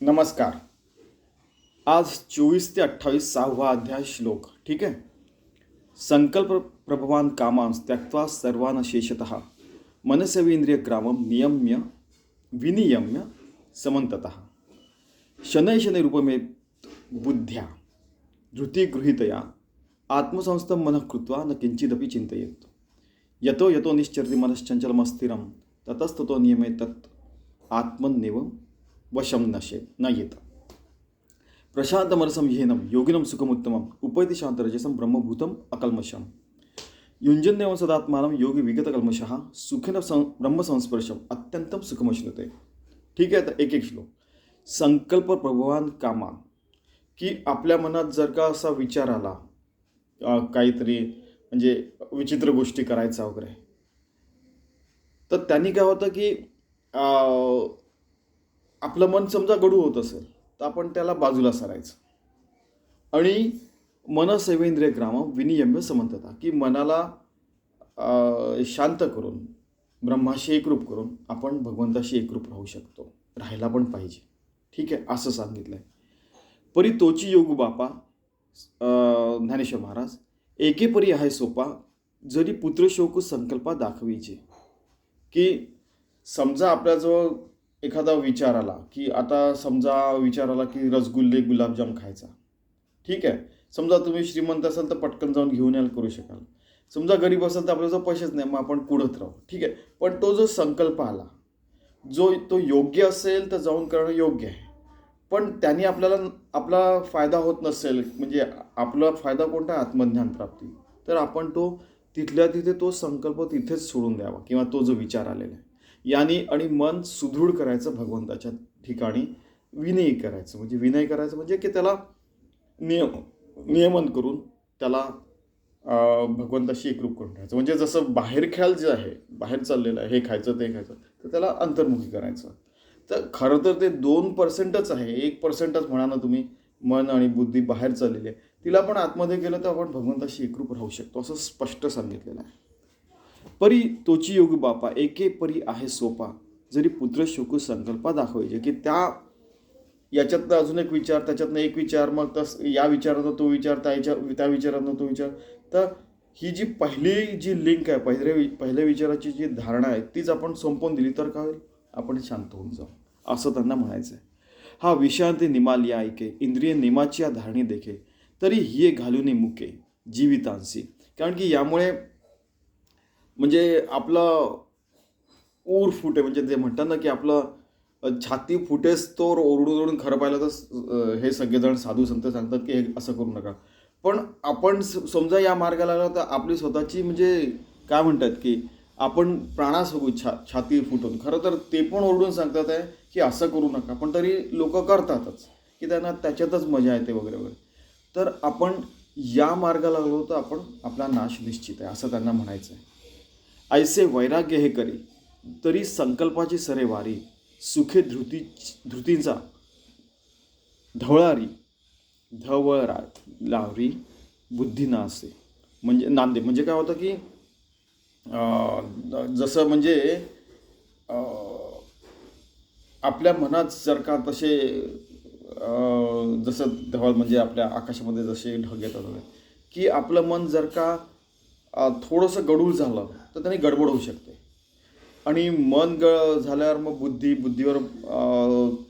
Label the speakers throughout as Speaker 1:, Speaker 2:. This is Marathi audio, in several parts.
Speaker 1: नमस्कार. आज चोवीस ते अठ्ठावीस सहावा अध्याय श्लोक ठीक आहे? संकल्प प्रभवान कामांस त्यक्त्वा सर्वान शेषत मनसवेंद्रिय ग्रामम नियम्य विनियम्य समंतत शनै शनै रूपमे बुद्ध्या धृतिगृहीतया आत्मसंस्थम मनः कृत्वा न किंचिदपि चिंतयेत यतो यतो निश्चरति मनश्चंचलमस्थिरं ततस्ततो नियमे तत् आत्मन्नेव वशं नशे न येत. प्रशांतमरसं येनम योगिनम सुखमुत्तमम् उपैति शांतरजसं ब्रह्मभूतम अकल्मशम युञ्जन्यव सदात्मानं योगी विगतकल्मषः सुखेन सं ब्रह्मसंस्पर्शम अत्यंतम सुखमश्नुते. ठीक आहे तर एक एक श्लोक. संकल्प प्रभवान कामा. की आपल्या मनात जर का असा विचार आला काहीतरी म्हणजे विचित्र गोष्टी करायचा वगैरे तर त्यांनी काय होतं की आपलं मन समजा गडू होत असेल तर आपण त्याला बाजूला सरायचं. आणि मनसेवेंद्रिय ग्राम विनियम्य समंतता की मनाला शांत करून ब्रह्माशी एकरूप करून आपण भगवंताशी एकरूप राहू शकतो. राहायला पण पाहिजे. ठीक आहे? असं सांगितलं आहे परी तोची योग बापा ज्ञानेश्वर महाराज एके परी आहे सोपा जरी पुत्रशोक संकल्पा दाखवीचे. की समजा आपल्याजवळ एखादा विचार आला की आता समजा विचार आला की रसगुल्ले गुलाबजाम खायचा. ठीक आहे? समजा तुम्ही श्रीमंत असाल तर पटकन जाऊन घेऊन यायला करू शकाल. समजा गरीब असाल तर आपल्याजवळ पैसेच नाही मग आपण कुडत राहू. ठीक आहे? पण तो जो संकल्प आला जो तो योग्य असेल तर जाऊन करणं योग्य आहे. पण त्यांनी आपल्याला आपला फायदा होत नसेल म्हणजे आपला फायदा कोणता? आहे? आत्मज्ञान प्राप्ती. तर आपण तो तिथल्या तिथे तो संकल्प तिथेच सोडून द्यावा किंवा तो जो विचार आलेला आहे. याने आणि मन सुदृढ करायचं भगवंताच्या ठिकाणी विनय करायचं. म्हणजे विनय करायचं म्हणजे की त्याला नियम नियमन करून त्याला भगवंताशी एकरूप करून ठेवायचं. म्हणजे जसं बाहेर खेळ जे आहे बाहेर चाललेलं आहे हे खायचं ते खायचं तर त्याला अंतर्मुखी करायचं. तर खरं तर ते दोन पर्सेंटच आहे. एक पर्सेंटच म्हणा ना तुम्ही मन आणि बुद्धी बाहेर चाललेली आहे. तिला पण आतमध्ये गेलं तर आपण भगवंताशी एकरूप राहू शकतो असं स्पष्ट सांगितलेलं आहे. परी तोची योग बापा एके परी आहे सोपा. जरी पुत्र शोक संकल्पा दाखवायचे की त्या याच्यातनं अजून एक विचार त्याच्यातनं एक विचार मग तस या विचारातनं तो विचार त्या विचार त्या विचारांना तो विचार. तर ही जी पहिली जी लिंक आहे पहिल्या वि- पहिल्या विचाराची जी धारणा आहे तीच आपण संपवून दिली तर काय होईल? आपण शांत होऊन जाऊ. असं त्यांना म्हणायचं आहे हा विषांती निमाल या ऐके इंद्रिय निमाची या धारणी देखे. तरी ही घालून मुके जीवितांशी. कारण की यामुळे म्हणजे आपलं ऊर फुटे म्हणजे ते म्हणतात ना की आपलं छाती फुटेस तो ओरडून ओरडून खरं पाहिलं तर हे सगळेजण साधू संत सांगतात की हे असं करू नका. पण आपण स- समजा या मार्गाला आलो तर आपली स्वतःची म्हणजे काय म्हणतात की आपण प्राणास होऊ छा छाती फुटून खरं तर ते पण ओरडून सांगतात आहे की असं करू नका. पण तरी लोक करतातच की त्यांना त्याच्यातच मजा येते वगैरे वगैरे. तर आपण या मार्गाला लागलो तर आपण आपला नाश निश्चित आहे असं त्यांना म्हणायचं आहे. ऐसे वैराग्य हे करी तरी संकल्पाची सरे वारी सुखे धृती धृतींचा ढवळारी धवळरा लावरी बुद्धी नासे. म्हणजे नांदे म्हणजे काय होतं की जसं म्हणजे आपल्या मनात जर का तसे जसं धवळ म्हणजे आपल्या आकाशामध्ये जसे ढग येतात की आपलं मन जर का थोडंसं गडूळ झालं तर त्याने गडबड होऊ शकते. आणि मन ग झाल्यावर मग बुद्धी बुद्धीवर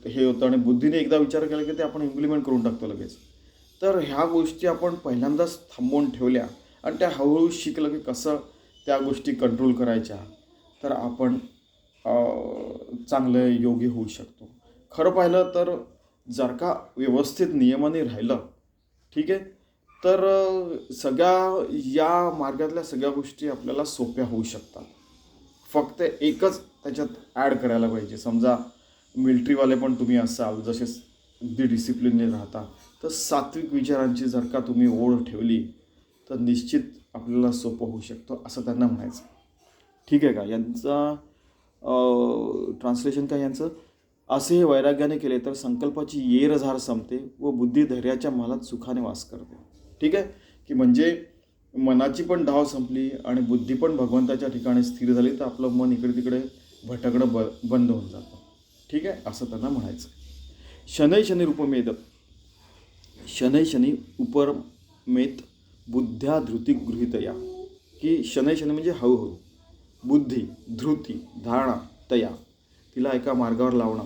Speaker 1: हे होतं आणि बुद्धीने एकदा विचार केला की ते आपण इम्प्लिमेंट करून टाकतो लगेच. तर ह्या गोष्टी आपण पहिल्यांदाच थांबवून ठेवल्या आणि त्या हळूहळू शिकलं की कसं त्या गोष्टी कंट्रोल करायच्या तर आपण चांगलं योगी होऊ शकतो. खरं पाहिलं तर जर का व्यवस्थित नियमाने राहिलं ठीक आहे तर सगळ्या या मार्गातल्या सगळ्या गोष्टी आपल्याला सोप्या होऊ शकतात. फक्त एकच त्याच्यात ॲड करायला पाहिजे. समजा मिल्ट्रीवाले पण तुम्ही असाल जसे अगदी डिसिप्लिनने राहता तर सात्विक विचारांची जर का तुम्ही ओढ ठेवली तर निश्चित आपल्याला सोपं होऊ शकतं असं त्यांना म्हणायचं. ठीक आहे का? यांचा ट्रान्सलेशन काय यांचं? असे हे वैराग्याने केले तर संकल्पाची येरझार संपते व बुद्धी धैर्याच्या महालात सुखाने वास करते. ठीक आहे? की म्हणजे मनाची पण धाव संपली आणि बुद्धी पण भगवंताच्या ठिकाणी स्थिर झाली तर आपलं मन इकडे तिकडे भटकणं ब बंद होऊन जातं. ठीक आहे? असं त्यांना म्हणायचं शनै शनी रूपमेद. शनै शनी उपरमेत बुद्ध्या धृती गृहितया. की शनै शनी म्हणजे हळूहळू. बुद्धी धृती धारणा तया. तिला एका मार्गावर लावणं.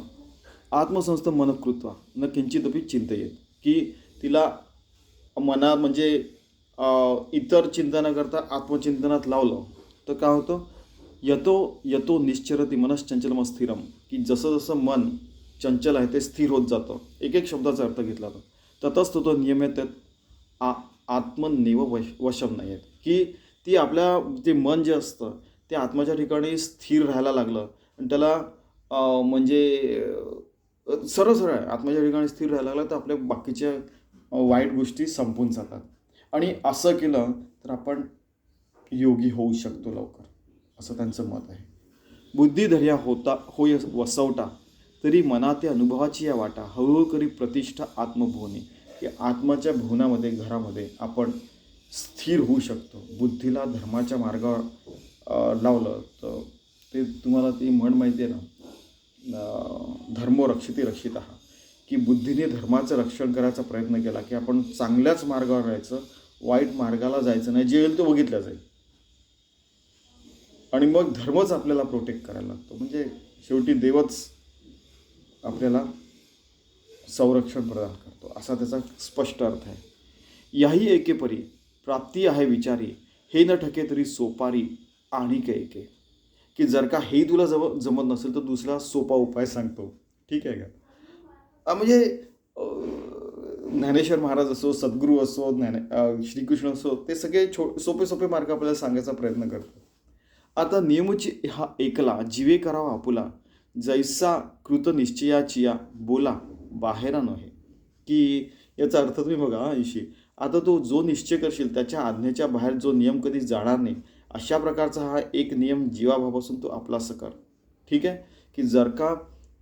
Speaker 1: आत्मसंस्थ मनकृत्वा. न किंचितपी चिंतयेत की तिला मना म्हणजे इतर चिंता न करता आत्मचिंतनात लावलं तर काय होतं? यतो यतो निश्चरती मनश्चंचलम स्थिरम. की जसं जसं मन चंचल आहे ते स्थिर होत जातं. एक एक शब्दाचा अर्थ घेतला तर. ततच तो तो नियमित आ आत्मनेव वश वशम नाही आहेत. की ती आपल्या ते मन जे असतं ते आत्माच्या ठिकाणी स्थिर राहायला लागलं. आणि त्याला म्हणजे सरळ सरळ आहे. आत्माच्या ठिकाणी स्थिर राहायला लागलं तर आपल्या बाकीच्या वाईट गोष्टी संपून जातात. आणि असं केलं तर आपण योगी होऊ शकतो लवकर असं त्यांचं मत आहे. बुद्धिधर्या होता होय वसवटा तरी मनाते अनुभवाची या वाटा हळूहळू करी प्रतिष्ठा आत्मभुवने. की आत्माच्या भुवनामध्ये घरामध्ये आपण स्थिर होऊ शकतो. बुद्धीला धर्माच्या मार्गावर लावलं तर ते तुम्हाला ती म्हण माहिती आहे ना? धर्मो रक्षिती रक्षित. की बुद्धीने धर्माचं रक्षण करायचा प्रयत्न केला की आपण चांगल्याच मार्गावर राहायचं वाईट मार्गाला जायचं नाही जे येईल तो बघितलं जाईल. आणि मग धर्मच आपल्याला प्रोटेक्ट करायला लागतो. म्हणजे शेवटी देवच आपल्याला संरक्षण प्रदान करतो. असा त्याचा स्पष्ट अर्थ आहे. याही एकेपरी प्राप्ती आहे विचारी हे न ठके तरी सोपारी आणि के एके. की जर का हे तुला जम जमत नसेल तर दुसरा सोपा उपाय सांगतो. ठीक आहे का? म्हणजे ज्ञानेश्वर महाराज असो सद्गुरू असो ज्ञाने श्रीकृष्ण असो ते सगळे छो सोपे सोपे मार्ग आपल्याला सांगायचा प्रयत्न करतात. आता नियमची हा एकला जीवे करावा आपुला जैसा कृत निश्चयाचिया बोला बाहेरा नव्हे की याचा अर्थ तुम्ही बघा ऐशी आता तो जो निश्चय करशील त्याच्या आज्ञेच्या बाहेर जो नियम कधी जाणार नाही अशा प्रकारचा हा एक नियम जीवाभावापासून तो आपला कर ठीक आहे? की जर का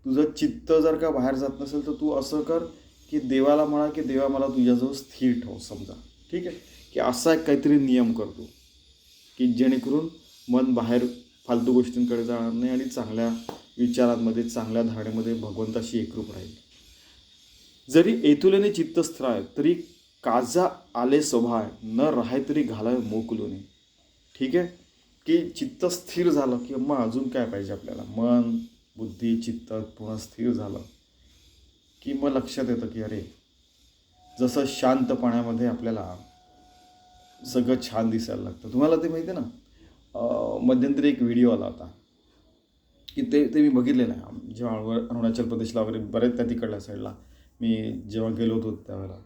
Speaker 1: तुझं चित्त जर का बाहेर जात नसेल तर तू असं कर की देवाला म्हणा की देवा मला तुझ्याजवळ स्थिर ठेव समजा. ठीक आहे? की असा एक काहीतरी नियम करतो की जेणेकरून मन बाहेर फालतू गोष्टींकडे जाणार नाही आणि चांगल्या विचारांमध्ये चांगल्या धारणेमध्ये भगवंताशी एकरूप राहील. जरी एतुलेने चित्त आहे तरी काजा आले स्वभाय न राहाय तरी घालावे मोकलूने. ठीक आहे? की चित्त स्थिर झालं की मग अजून काय पाहिजे आपल्याला? मन बुद्धी चित्त पूर्ण स्थिर झालं की मग लक्षात येतं की अरे जसं शांत पाण्यामध्ये आपल्याला सगळं छान दिसायला लागतं. तुम्हाला ते माहिती आहे ना? मध्यंतरी एक व्हिडिओ आला होता की ते ते मी बघितलेलं आहे. जेव्हा अरुणाचल प्रदेशला वगैरे बरेच त्या तिकडल्या साईडला मी जेव्हा गेलो होतो त्यावेळेला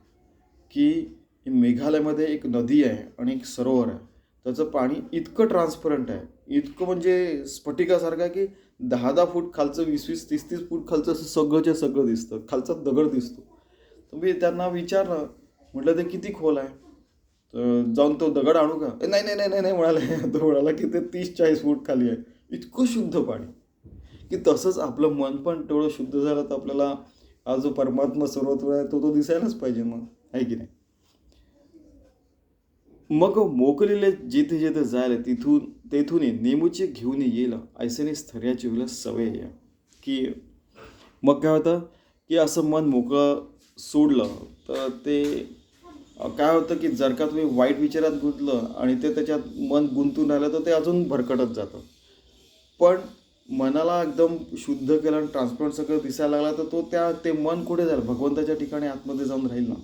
Speaker 1: की मेघालयमध्ये एक नदी आहे आणि एक सरोवर आहे. त्याचं पाणी इतकं ट्रान्सपरंट आहे. इतकं म्हणजे स्फटिकासारखं आहे की दहा दहा फूट खालचं वीस वीस तीस तीस फूट खालचं असं सगळंच्या सगळं दिसतं. खालचा दगड दिसतो. तर मी त्यांना विचारलं म्हटलं ते किती खोल आहे? तर जाऊन तो दगड आणू का? नाही नाही नाही नाही म्हणाला म्हणाले तो म्हणाला की ते तीस चाळीस फूट खाली आहे. इतकं शुद्ध पाणी. की तसंच आपलं मन पण तेवढं शुद्ध झालं तर आपल्याला हा जो परमात्मा सर्वत्र आहे तो तो दिसायलाच पाहिजे मग. आहे की नाही? मग मोकलेले जेथे जेथे जायला तिथून तेथून नेमूचे घेऊन येईल ऐसेने स्थर्याची होईल सवय या की मग काय होतं? की असं मन मोकळं सोडलं तर ते काय होतं की जर का तुम्ही वाईट विचारात गुंतलं आणि ते त्याच्यात मन गुंतून राहिलं तर ते अजून भरकटत जातं. पण मनाला एकदम शुद्ध केलं आणि ट्रान्सपरंट सगळं दिसायला लागला तर तो त्या ते मन कुठे जाईल? भगवंताच्या ठिकाणी आतमध्ये जाऊन राहील ना.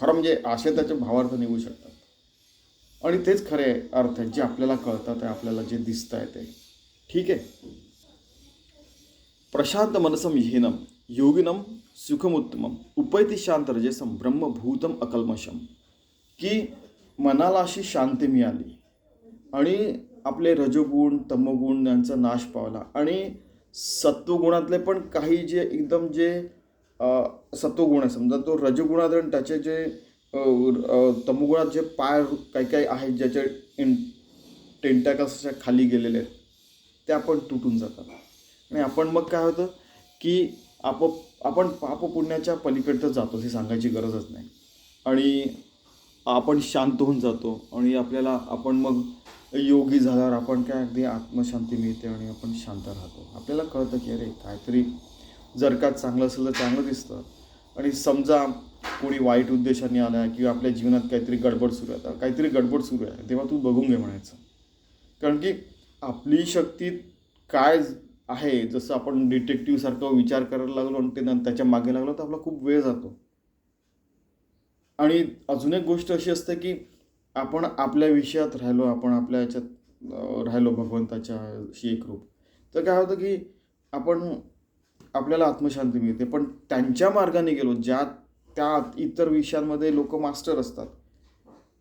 Speaker 1: खरं म्हणजे आशय त्याचे भावार्थ निघू शकतात. आणि तेच खरे अर्थ आहेत जे आपल्याला कळतात आहे आपल्याला जे दिसत आहे ते. ठीक आहे? प्रशांत मनसम येनम योगिनम सुखमुत्तमम उपैती शांत रजसम ब्रह्मभूतम अकल्मशम की मनाला अशी शांती मिळाली आणि आपले रजोगुण तमोगुण यांचा नाश पावला. आणि सत्वगुणातले पण काही जे एकदम जे सत्वगुण आहे समजा तो रजोगुणात आणि त्याचे जे तमुगुळात जे पाय काही काही आहेत ज्याचे इन टेंटाकल्सच्या खाली गेलेले आहेत त्या पण तुटून जातात. आणि आपण मग काय होतं की आप आपण पाप पुण्याच्या तर जातो हे सांगायची गरजच नाही. आणि आपण शांत होऊन जातो आणि आपल्याला आपण मग योगी झाल्यावर आपण काय अगदी आत्मशांती मिळते आणि आपण शांत राहतो. आपल्याला कळतं की अरे काहीतरी जर का चांगलं असेल तर चांगलं दिसतं. आणि समजा कोणी वाईट उद्देशाने आला किंवा आपल्या जीवनात काहीतरी गडबड सुरू आहे काहीतरी गडबड सुरू आहे तेव्हा तू बघून घे म्हणायचं. कारण की आपली शक्ती काय आहे जसं आपण डिटेक्टिव्हसारखं विचार करायला लागलो आणि ते त्याच्यामागे लागलो तर आपला खूप वेळ जातो. आणि अजून एक गोष्ट अशी असते की आपण आपल्या विषयात राहिलो आपण आपल्या याच्यात राहिलो भगवंताच्याशी एकरूप तर काय होतं की आपण आपल्याला आत्मशांती मिळते पण त्यांच्या मार्गाने गेलो ज्या त्या इतर विषयांमध्ये लोक मास्टर असतात.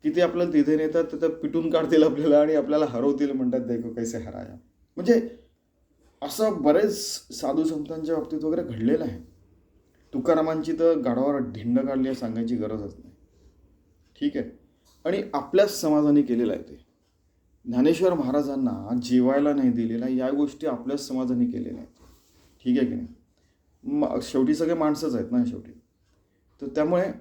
Speaker 1: की ते आपल्याला तिथे नेतात तिथं पिटून काढतील आपल्याला आणि आपल्याला हरवतील म्हणतात देखो कैसे हराया. म्हणजे असं बरेच साधू संतांच्या बाबतीत वगैरे घडलेलं आहे. तुकारामांची तर गाढवावर ढिंड काढली सांगायची गरजच नाही. ठीक आहे? आणि आपल्याच समाजाने केलेलं आहे ते. ज्ञानेश्वर महाराजांना जेवायला नाही दिलेला या गोष्टी आपल्याच समाजाने केलेल्या आहेत. ठीक आहे की नाही? म शेवटी सगळे माणसंच आहेत ना शेवटी. तर त्यामुळे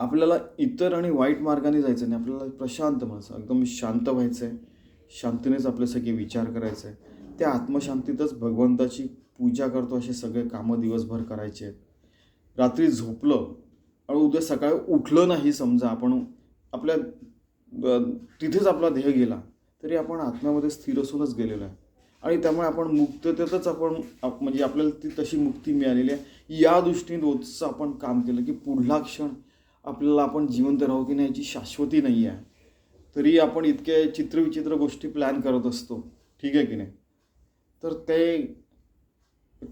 Speaker 1: आपल्याला इतर आणि वाईट मार्गाने जायचं नाही आपल्याला प्रशांत व्हायचं एकदम शांत व्हायचं आहे शांतीनेच आपले सगळे विचार करायचे आहे त्या आत्मशांतीतच भगवंताची पूजा करतो असे सगळे कामं दिवसभर करायचे. आहेत रात्री झोपलं आणि उद्या सकाळी उठलं नाही समजा आपण. आपल्या तिथेच आपला देह गेला. तरी आपण आत्म्यामध्ये स्थिर असूनच गेलेलो आहे. आणि त्यामुळे आपण मुक्ततेतच आपण आप- म्हणजे आपल्याला ती तशी मुक्ती मिळालेली आहे. या दृष्टीने रोजचं आपण काम केलं की पुढला क्षण आपल्याला आपण जिवंत राहू की नाही याची शाश्वती नाही आहे. तरी आपण इतके चित्रविचित्र गोष्टी प्लॅन करत असतो. ठीक आहे की नाही? तर ते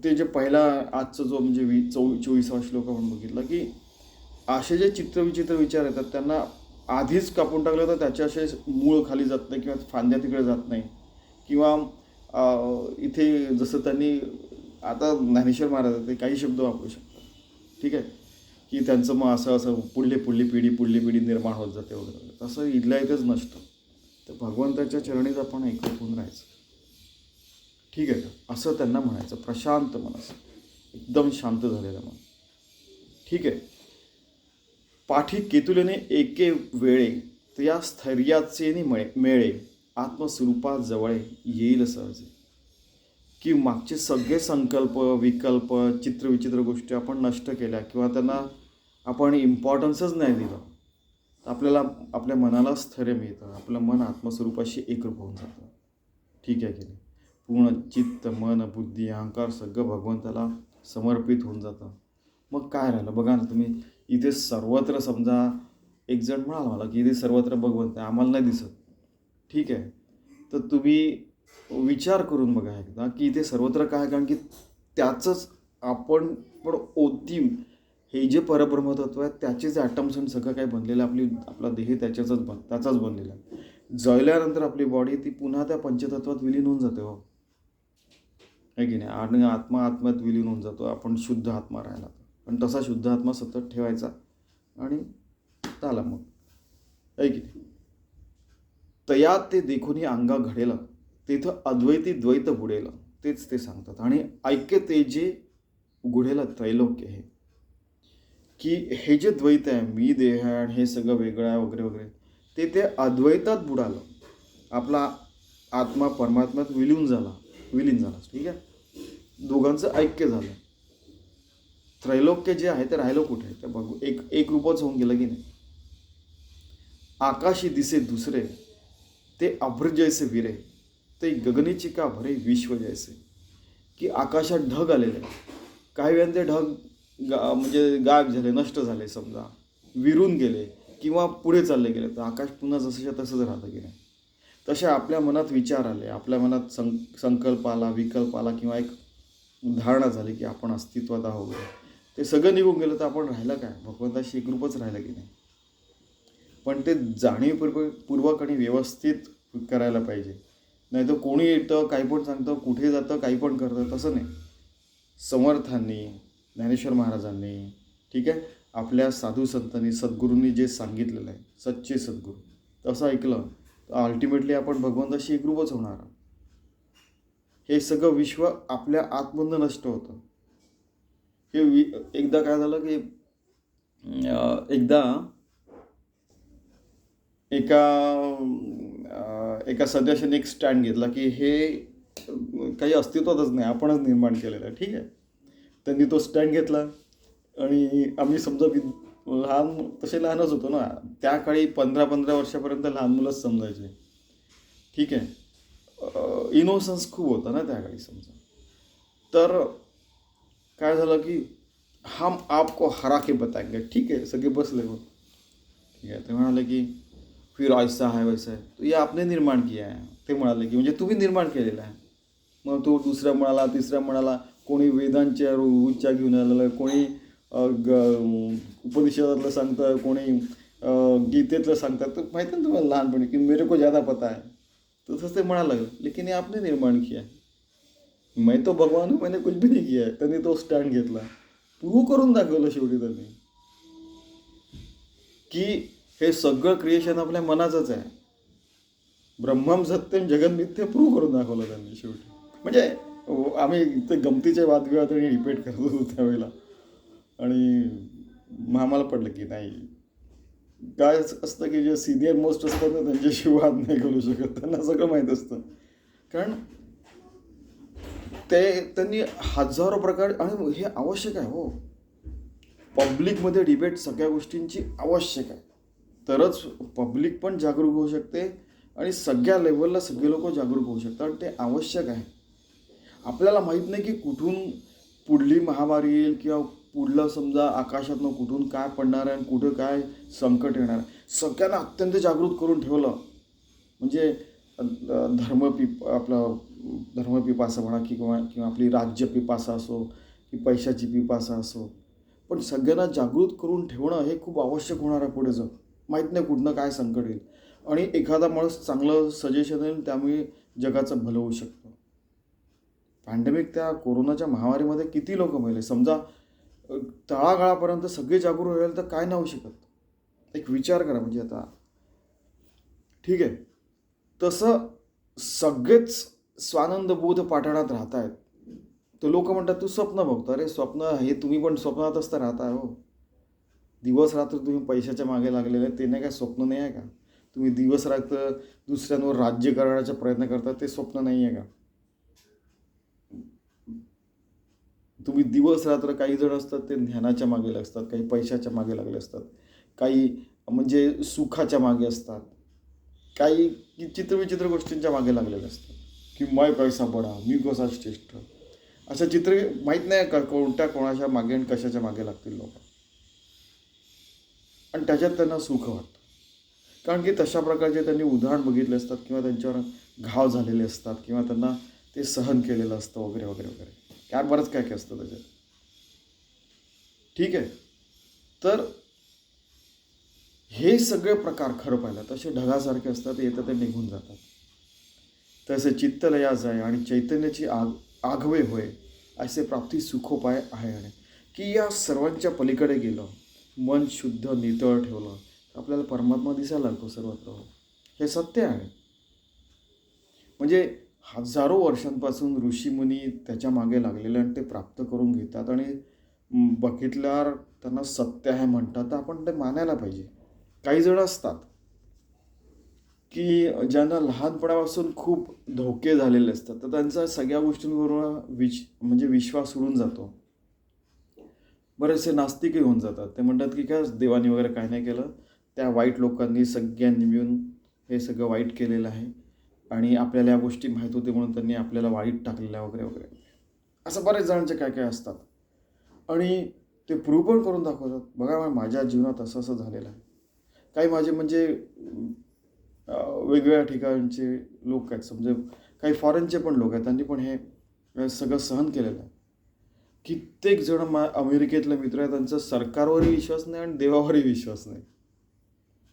Speaker 1: ते जे पहिला आजचा जो म्हणजे वी चौ चोवीसावा श्लोक आपण बघितला की असे जे चित्रविचित्र विचार येतात त्यांना आधीच कापून टाकलं तर त्याचे असे मूळ खाली जात नाही किंवा फांद्या तिकडे जात नाही. किंवा इथे जसं त्यांनी आता ज्ञानेश्वर महाराज ते काही शब्द वापरू शकतात. ठीक आहे? की त्यांचं मग असं असं पुढली पुढली पिढी पुढली पिढी निर्माण होत जाते वगैरे. तसं इथल्या इथेच नसतं. तर भगवंताच्या चरणीच आपण ऐकत होऊन राहायचं. ठीक आहे का? असं त्यांना म्हणायचं. प्रशांत मनस. एकदम शांत झालेलं मन. ठीक आहे? पाठी केतुलेने एके वेळे या स्थैर्याचे मळे मेळे आत्मस्वरूपात जवळ येईल सहज की मागचे सगळे संकल्प विकल्प चित्रविचित्र गोष्टी आपण नष्ट केल्या किंवा त्यांना आपण इम्पॉर्टन्सच नाही दिलं तर आपल्याला आपल्या मनाला स्थैर्य मिळतं. आपलं मन आत्मस्वरूपाशी एकरूप होऊन जातं. ठीक आहे की नाही? पूर्ण चित्त मन बुद्धी अहंकार सगळं भगवंताला समर्पित होऊन जातं. मग काय राहिलं? बघा ना तुम्ही इथे सर्वत्र समजा एक जण म्हणाला मला की इथे सर्वत्र भगवंत आहे. आम्हाला नाही दिसत. ठीक आहे. तर तुम्ही विचार करून बघा एकदा की इथे सर्वत्र काय कारण की त्याचंच आपण पण ओतीम हे जे परब्रह्मतत्व आहे त्याचेच ॲटम्स आणि सगळं काही बनलेलं आहे. आपली आपला देह त्याच्याच बन त्याचाच बनलेला आहे. जळल्यानंतर आपली बॉडी ती पुन्हा त्या पंचतत्वात विलीन होऊन जाते हो. आहे की नाही? आणि आत्मा आत्म्यात विलीन होऊन जातो. आपण शुद्ध आत्मा राहिला पण तसा शुद्ध आत्मा सतत ठेवायचा आणि झाला मग. आहे की नाही? तया ते देखून अंगा घडेल. तेथं अद्वैती द्वैत बुडेल. तेच ते सांगतात. आणि ऐक्य ते जे उघडेल त्रैलोक्य हे की हे जे द्वैत आहे मी देह आहे आणि हे सगळं वेगळं आहे वगैरे वगैरे ते ते अद्वैतात बुडालं. आपला आत्मा परमात्म्यात विलीन झाला. विलीन झाला. ठीक आहे? दोघांचं ऐक्य झालं. त्रैलोक्य जे आहे ते राहिलं कुठे? ते बघू. एक एक रूपच होऊन गेलं की नाही? आकाशी दिसे दुसरे. ते अभ्र जैसे विरे ते गगनीची का भरे विश्व जैसे की आकाशात ढग आलेले काही वेळाने ते ढग गा म्हणजे गायब झाले नष्ट झाले समजा. विरून गेले किंवा पुढे चालले गेले. तर आकाश पुन्हा जसंच्या तसंच राहतं की नाही. तसे आपल्या मनात विचार आले. आपल्या मनात सं संकल्प आला विकल्प आला किंवा एक धारणा झाली की आपण अस्तित्वात आहोत. ते सगळं निघून गेलं तर आपण राहिलं काय? भगवंताशी एकरूपच राहिलं की नाही? पण ते जाणीवपूर्व पूर्वक आणि व्यवस्थित करायला पाहिजे. नाही तर कोणी येतं काही पण सांगतं कुठे जातं काही पण करतं तसं नाही. समर्थांनी ज्ञानेश्वर महाराजांनी ठीक आहे? आपल्या साधू संतांनी सद्गुरूंनी जे सांगितलेलं आहे सच्चे सद्गुरू तसं ऐकलं तर अल्टिमेटली आपण भगवंताशी एकरूपच होणार आहोत. हे सगळं विश्व आपल्या आतमधनं नष्ट होतं. हे वि एकदा काय झालं की एकदा एका एका सदस्याने एक स्टँड घेतला की हे काही अस्तित्वातच नाही आपणच निर्माण केलेलं आहे ठीक आहे? त्यांनी तो स्टँड घेतला आणि आम्ही समजा की लहान तसे लहानच होतो ना त्या काळी पंधरा पंधरा वर्षापर्यंत लहान मुलंच समजायचे. ठीक आहे? इनोसन्स खूप होता ना त्या काळी समजा. तर काय झालं की हम आपको हरा के बताएंगे ठीक आहे? सगळे बसले हो ठीक आहे? ते म्हणाले की फिर ऐसा है वैसा है तो ये आपने निर्माण किया आहे ते म्हणाले की म्हणजे तुम्ही निर्माण केलेलं आहे. मग तो दुसरा म्हणाला तिसरा म्हणाला कोणी वेदांच्या उच्चा घेऊन आलेला कोणी ग- उपनिषदातलं सांगतं कोणी गीतेतलं सांगतात. तर माहिती आहे ना तुम्हाला लहानपणी की मेरे को ज़्यादा पता है. तसंच ते म्हणायला लागलं लेकिन ये आपने निर्माण किया है. मैं तो भगवान हूं, मैंने कुछ भी नहीं किया त्यांनी तो स्टँड घेतला. प्रूव्ह करून दाखवलं शेवटी त्यांनी. की हे सगळं क्रिएशन आपल्या मनाचंच आहे. ब्रह्मम सत्यम जगनमिथ्य प्रूव्ह करून दाखवलं त्यांनी शेवटी. म्हणजे आम्ही ते गमतीचे वादविवाद आणि रिपीट करत होतो त्यावेळेला. आणि मग आम्हाला पडलं की नाही. काय असतं की जे सिनियर मोस्ट असतात ना त्यांच्याशी वाद नाही करू शकत. त्यांना सगळं माहीत असतं. कारण ते त्यांनी हजारो प्रकार आणि हे आवश्यक आहे हो. पब्लिकमध्ये डिबेट सगळ्या गोष्टींची आवश्यक आहे. तरच पब्लिक पण जागरूक होऊ शकते आणि सगळ्या लेवलला सगळे लोक जागरूक होऊ शकतात आणि ते आवश्यक आहे. आपल्याला माहीत नाही की कुठून पुढली महामारी येईल किंवा पुढलं समजा आकाशातनं कुठून काय पडणार आहे आणि कुठं काय संकट येणार आहे. सगळ्यांना अत्यंत जागृत करून ठेवलं. म्हणजे धर्मपिप धर्म आपलं धर्मपिपासा म्हणा किंवा किंवा आपली राज्य पिपासा असो की पैशाची पिपासा असो. पण सगळ्यांना जागृत करून ठेवणं हे खूप आवश्यक होणार आहे पुढे जाऊन. माहीत नाही कुठनं काय संकट येईल. आणि एखादा माणूस चांगलं सजेशन येईल त्यामुळे जगाचं भलं होऊ शकतं. पॅन्डेमिक त्या कोरोनाच्या महामारीमध्ये किती लोक मेले? समजा तळागाळापर्यंत सगळे जागरूक राहिले तर काय नाही होऊ शकत. एक विचार करा म्हणजे आता. ठीक आहे. तसं सगळेच स्वानंद बोध पाठणात राहत आहेत तर लोक म्हणतात तू स्वप्न बघतो. अरे स्वप्न हे तुम्ही पण स्वप्नात असता राहताय हो. दिवस रात्र तुम्ही पैशाच्या मागे लागलेले ते नाही काय स्वप्न नाही आहे का? तुम्ही दिवस रात्र दुसऱ्यांवर राज्य करण्याचा प्रयत्न करता ते स्वप्न नाही आहे का? तुम्ही दिवस रात्र काही जण असतात ते ज्ञानाच्या मागे लागतात काही पैशाच्या मागे लागले असतात काही म्हणजे सुखाच्या मागे असतात काही चित्रविचित्र गोष्टींच्या मागे लागलेले असतात की मय पैसा बडा मी कसा श्रेष्ठ? अशा चित्र माहीत नाही का? कोणत्या कोणाच्या मागे आणि कशाच्या मागे लागतील लोक? आणि त्याच्यात त्यांना सुख वाटतं. कारण की तशा प्रकारचे त्यांनी उदाहरण बघितले असतात किंवा त्यांच्यावर घाव झालेले असतात किंवा त्यांना ते सहन केलेलं असतं वगैरे वगैरे वगैरे. काय बरंच काय काय असतं त्याच्यात? ठीक आहे. तर हे सगळे प्रकार खरं पाहिलं तसे ढगासारखे असतात येतं ते निघून जातात. तसे चित्तलया जाय आणि चैतन्याची आग आगवे होय असे प्राप्ती सुखोपाय आहे आणि. की या सर्वांच्या पलीकडे गेलं मन शुद्ध नितळ ठेवलं आपल्याला परमात्मा दिसायला लागतो सर्वत्र हे सत्य आहे. म्हणजे हजारो वर्षांपासून ऋषीमुनी त्याच्यामागे लागलेले आणि ते प्राप्त करून घेतात आणि बघितल्यावर त्यांना सत्य आहे म्हणतात तर आपण ते मानायला पाहिजे. काही जण असतात की ज्यांना लहानपणापासून खूप धोके झालेले असतात तर त्यांचा सगळ्या गोष्टींवर विश म्हणजे विश्वास उडून जातो. बरेचसे नास्तिकही होऊन जातात. ते म्हणतात की काय देवानी वगैरे काय नाही केलं. त्या वाईट लोकांनी सगळ्यांनी मिळून हे सगळं वाईट केलेलं आहे. आणि आपल्याला या गोष्टी माहीत होते म्हणून त्यांनी आपल्याला वाईट टाकलेल्या वगैरे वगैरे. असं बरेच जणांचे काय काय असतात. आणि ते प्रूव्ह पण करून दाखवतात. बघा माझ्या जीवनात असं असं झालेलं आहे. काही माझे म्हणजे वेगवेगळ्या ठिकाणचे लोक आहेत. समजे काही फॉरेनचे पण लोक आहेत. त्यांनी पण हे सगळं सहन केलेलं आहे. कित्येक जण मा अमेरिकेतले मित्र आहेत त्यांचा सरकारवरही विश्वास नाही आणि देवावरही विश्वास नाही.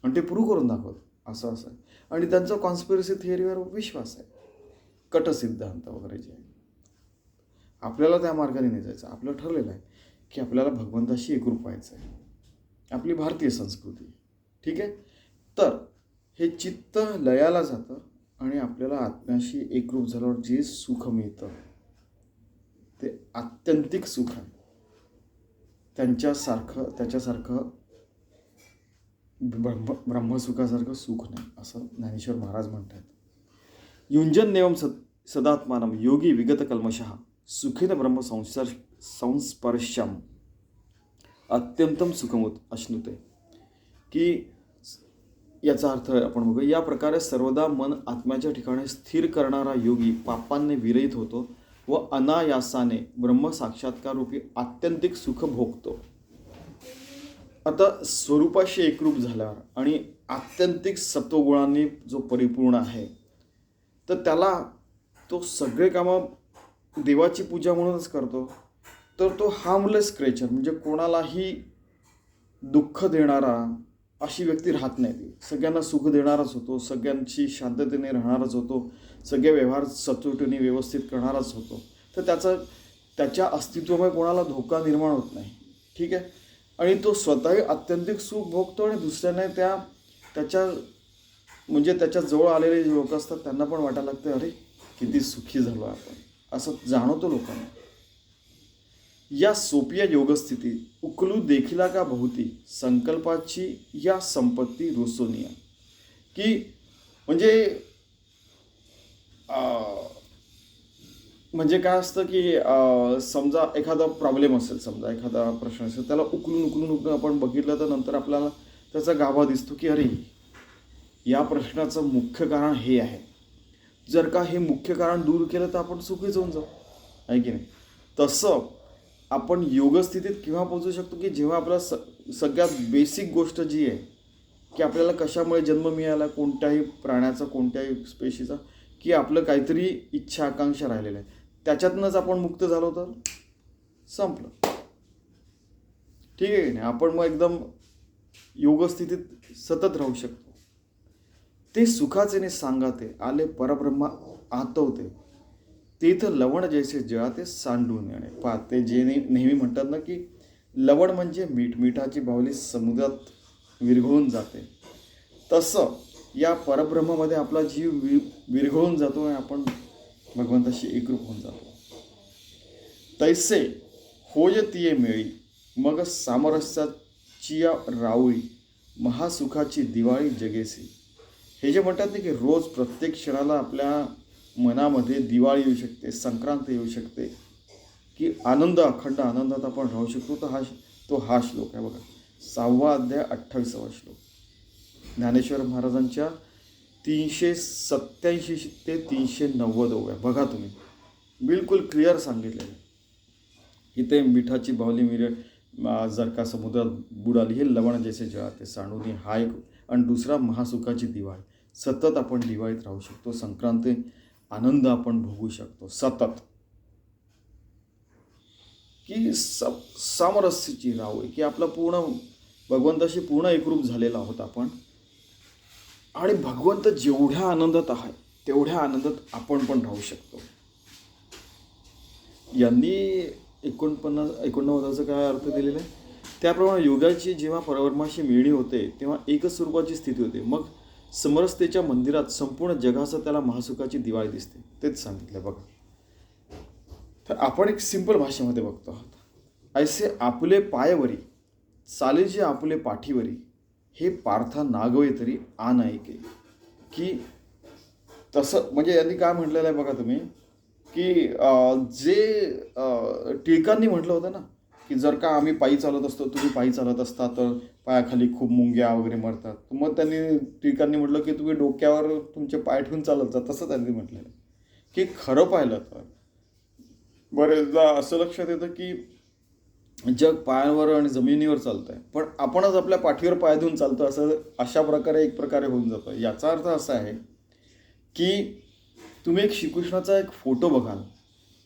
Speaker 1: आणि ते प्रूव्ह करून दाखवत असं असं आहे. आणि त्यांचा कॉन्स्पिरसी थिअरीवर विश्वास आहे. कटसिद्धांत वगैरे जे आहे आपल्याला त्या मार्गाने नाही जायचं आपलं ठरलेलं आहे की आपल्याला भगवंताशी एकरूप व्हायचं आहे. आपली भारतीय संस्कृती. ठीक आहे? तर हे चित्त लयाला जातं आणि आपल्याला आत्म्याशी एकरूप झाल्यावर जे सुख मिळतं ते आत्यंतिक सुख आहे. त्यांच्यासारखं त्याच्यासारखं ब्रह्म ब्रह्मसुखासारखं सुख नाही असं ज्ञानेश्वर महाराज म्हणतात युंजन नेवम सद सदात्मानम योगी विगत कल्मशः सुखिन ब्रह्म संस्पर्श संस्पर्शम अत्यंतम सुखमोत अश्नुते. की याचा अर्थ आपण बघू या प्रकारे सर्वदा मन आत्म्याच्या ठिकाणी स्थिर करणारा योगी पापांनी विरहित होतो व अनायासाने ब्रह्मसाक्षात्कार रूपी आत्यंतिक सुख भोगतो. आता स्वरूपाशी एकरूप झाल्यावर आणि आत्यंतिक सत्वगुणांनी जो परिपूर्ण आहे तर त्याला तो सगळे कामं देवाची पूजा म्हणूनच करतो. तर तो हार्मलेस क्रेचर म्हणजे कोणालाही दुःख देणारा अशी व्यक्ती राहत नाही. ती सगळ्यांना सुख देणाराच होतो सगळ्यांशी शांततेने राहणारच होतो. सगळे व्यवहार सचोटीने व्यवस्थित करणाराच होतो. तर त्याचं त्याच्या अस्तित्वामुळे कोणाला धोका निर्माण होत नाही. ठीक आहे? आणि तो स्वतःही अत्यंतिक सुख भोगतो आणि दुसऱ्याने त्या त्याच्या म्हणजे त्याच्याजवळ आलेले जे लोक असतात त्यांना पण वाटायला लागतं अरे किती सुखी झालो आपण. असं जाणवतो लोकांना. या सोपिया योगस्थितीत उकलू देखिला का भोवती? संकल्पाची या संपत्ती रोसोनिया. की म्हणजे म्हणजे काय असतं की समजा एखादा प्रॉब्लेम असेल समजा एखादा प्रश्न असेल त्याला उकलून उकलून उकलून आपण बघितलं तर नंतर आपल्याला त्याचा गाभा दिसतो की अरे या प्रश्नाचं मुख्य कारण हे आहे. जर का हे मुख्य कारण दूर केलं तर आपण सुखीच होऊन जाऊ. आहे की नाही? तसं आपण योगस्थितीत केव्हा पोहोचू शकतो की जेव्हा आपला स सगळ्यात बेसिक गोष्ट जी आहे की आपल्याला कशामुळे जन्म मिळाला कोणत्याही प्राण्याचा कोणत्याही स्पेशीचा की आपलं काहीतरी इच्छा आकांक्षा राहिलेल्या आहे. त्याच्यातनंच आपण मुक्त झालो तर? संपलं. ठीक आहे की नाही? आपण मग एकदम योगस्थितीत सतत राहू शकतो. ते सुखाचे ने सांगाते आले परब्रह्मा आतवते. तीर्थ लवण जैसे जळाते सांडून येणे. पा ते जे नेहमी म्हणतात ना की लवण म्हणजे मीठ. मिठाची बाहुली समुद्रात विरघळून जाते. तसं या परब्रह्मामध्ये आपला जीव वि विरघळून जातो आणि आपण भगवंताशी एकरूप होऊन जातो. तैसे होय तिये मेळी मग सामरस्याची या रावळी महासुखाची दिवाळी जगेसी. हे जे म्हणतात ना की रोज प्रत्येक क्षणाला आपल्या मनामध्ये दिवाळी येऊ शकते संक्रांत येऊ शकते की आनंद अखंड आनंदात आपण राहू शकतो तर हा तो हा श्लोक आहे बघा. सहावा अध्याय अठ्ठावीसावा श्लोक. ज्ञानेश्वर महाराजांच्या तीनशे सत्याऐंशी ते तीनशे नव्वद ओव्या. बघा तुम्ही. बिलकुल क्लिअर सांगितलेलं इथे मिठाची बाहुली मिर जर का समुद्रात बुडाली हे लवण जैसे जळाते सांडूनी हा एक आणि दुसरा महासुखाची दिवाळी सतत आपण दिवाळीत राहू शकतो संक्रांती आनंद आपण भोगू शकतो सतत. की स सामरस्याची राहू की आपला पूर्ण भगवंताशी पूर्ण एकरूप झालेला आहोत आपण. आणि भगवंत जेवढ्या आनंदात आहे तेवढ्या आनंदात आपण पण राहू शकतो. यांनी एकोणपन्नास एकोणनव्वदाचा काय अर्थ दिलेला आहे? त्याप्रमाणे योगाची जेव्हा परब्रह्माशी मिळणी होते तेव्हा एकच स्वरूपाची स्थिती होते. मग समरसतेच्या मंदिरात संपूर्ण जगाचं त्याला महासुखाची दिवाळी दिसते. तेच सांगितलं बघा. तर आपण एक सिंपल भाषेमध्ये बघतो आहोत. ऐसे आपले पायवरी चालेचे आपले पाठीवरी हे पार्था नागवे तरी आन ऐके की तसं म्हणजे यांनी काय म्हटलेलं आहे बघा तुम्ही की जे टिळकांनी म्हटलं होतं ना की जर का आम्ही पायी चालत असतो तुम्ही पायी चालत असता तर पायाखाली खूप मुंग्या वगैरे मरतात. मग त्यांनी टिळकांनी म्हटलं की तुम्ही डोक्यावर तुमचे पाय ठेवून चालत जा तसं त्यांनी म्हटलेलं आहे. की खरं पाहिलं तर बरेचदा असं लक्षात येतं की जग पायांवर आणि जमिनीवर चालतं आहे पण आपणच आपल्या पाठीवर पाय देऊन चालतो असं अशा प्रकारे एक प्रकारे होऊन जातं याचा अर्थ असा आहे की तुम्ही एक श्रीकृष्णाचा एक फोटो बघाल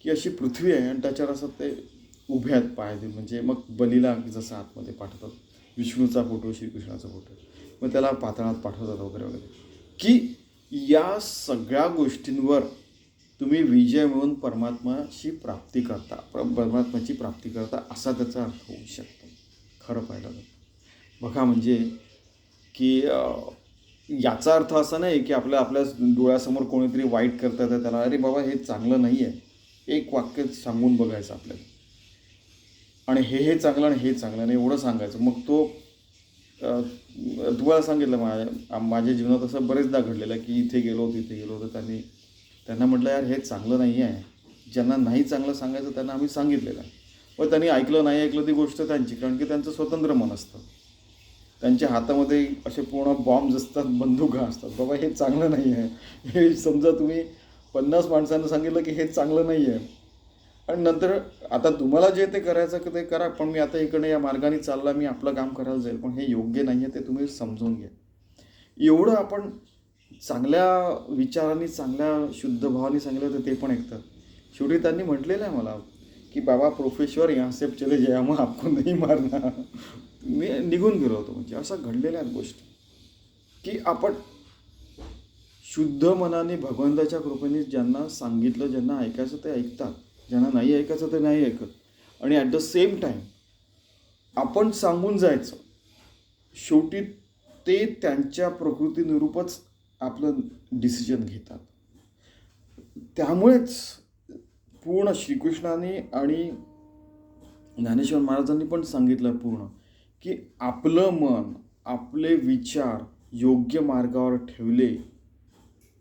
Speaker 1: की अशी पृथ्वी आहे आणि त्याच्यावर असं ते उभे आहेत पाय देऊन म्हणजे मग बलीला जसं आतमध्ये पाठवतात. विष्णूचा फोटो श्रीकृष्णाचा फोटो. मग त्याला पातळात पाठवतात वगैरे वगैरे. की या सगळ्या गोष्टींवर तुम्ही विजय मिळून परमात्माची प्राप्ती करता. पर- प्राप्ती करता असा त्याचा अर्थ होऊ शकतो. खरं पाहिलं तर. बघा म्हणजे की याचा अर्थ असा नाही की आपल्या आपल्या डोळ्यासमोर कोणीतरी वाईट करतात आहे त्याला अरे बाबा हे चांगलं नाही आहे. एक वाक्य सांगून बघायचं आपल्याला. आणि हे हे चांगलं आणि हे चांगलं नाही एवढं सांगायचं. मग तो तुम्हाला सांगितलं माझ्या माझ्या जीवनात असं बरेचदा घडलेलं आहे की इथे गेलो तिथे गेलो तर त्यांनी त्यांना म्हटलं यार हे चांगलं नाही आहे. ज्यांना नाही चांगलं सांगायचं त्यांना आम्ही सांगितलेलं आहे. व त्यांनी ऐकलं नाही ऐकलं ती गोष्ट त्यांची कारण की त्यांचं स्वतंत्र मन असतं. त्यांच्या हातामध्ये असे पूर्ण बॉम्ब्स असतात बंदुका असतात. बाबा हे चांगलं नाही आहे. हे समजा तुम्ही पन्नास माणसांना सांगितलं की हे चांगलं नाही आहे. आणि नंतर आता तुम्हाला जे ते करायचं की ते करा पण मी आता इकडे या मार्गाने चालला मी आपलं काम करायला जाईल. पण हे योग्य नाही आहे ते तुम्ही समजून घ्या. एवढं आपण चांगल्या विचारांनी चांगल्या शुद्ध भावाने सांगितलं तर ते पण ऐकतात. शेवटी त्यांनी म्हटलेलं आहे मला की बाबा प्रोफेश्वर यहाँ से चले जाया मग आपको नाही मारणार मी निघून गेलो होतो. म्हणजे असं घडलेल्या आहेत गोष्टी. की आपण शुद्ध मनाने भगवंताच्या कृपेने ज्यांना सांगितलं ज्यांना ऐकायचं ते ऐकतात. ज्यांना नाही ऐकायचं ते नाही ऐकत. आणि ॲट द सेम टाईम आपण सांगून जायचं. शेवटी ते त्यांच्या प्रकृतीनुरूपच आपलं डिसिजन घेतात. त्यामुळेच पूर्ण श्रीकृष्णाने आणि ज्ञानेश्वर महाराजांनी पण सांगितलं पूर्ण की आपलं मन आपले विचार योग्य मार्गावर ठेवले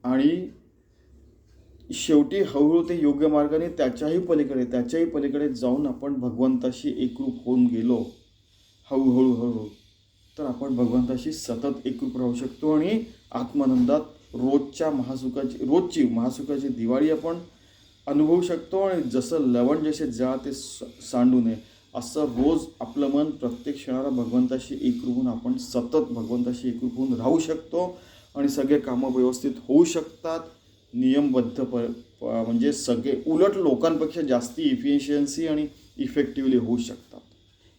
Speaker 1: आणि शेवटी हळूहळू ते योग्य मार्गाने त्याच्याही पलीकडे त्याच्याही पलीकडे जाऊन आपण भगवंताशी एकरूप होऊन गेलो. हळूहळू हळूहळू. तर आपण भगवंताशी सतत एकरूप राहू शकतो आणि आत्मानंदात रोजच्या महासुखाची रोजची महासुखाची दिवाळी आपण अनुभवू शकतो आणि जसं लवण जसे जा ते स- सांडू नये. असं रोज आपलं मन प्रत्येक क्षणाला भगवंताशी एकरूप होऊन आपण सतत भगवंताशी एकरूप होऊन राहू शकतो आणि सगळे कामं व्यवस्थित होऊ शकतात. नियमबद्ध प प- म्हणजे सगळे उलट लोकांपेक्षा जास्ती इफिशियन्सी आणि इफेक्टिव्हली होऊ शकतात.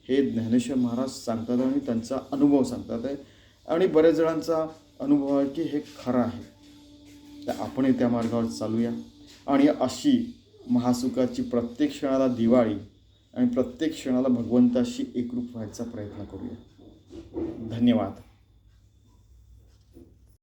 Speaker 1: हे ज्ञानेश्वर महाराज सांगतात आणि त्यांचा अनुभव सांगतात आहे. आणि बऱ्याच जणांचा अनुभव आहे की हे खरं आहे. तर आपणही त्या मार्गावर चालूया. आणि अशी महासुखाची प्रत्येक क्षणाला दिवाळी आणि प्रत्येक क्षणाला भगवंताशी एकरूप व्हायचा प्रयत्न करूया. धन्यवाद.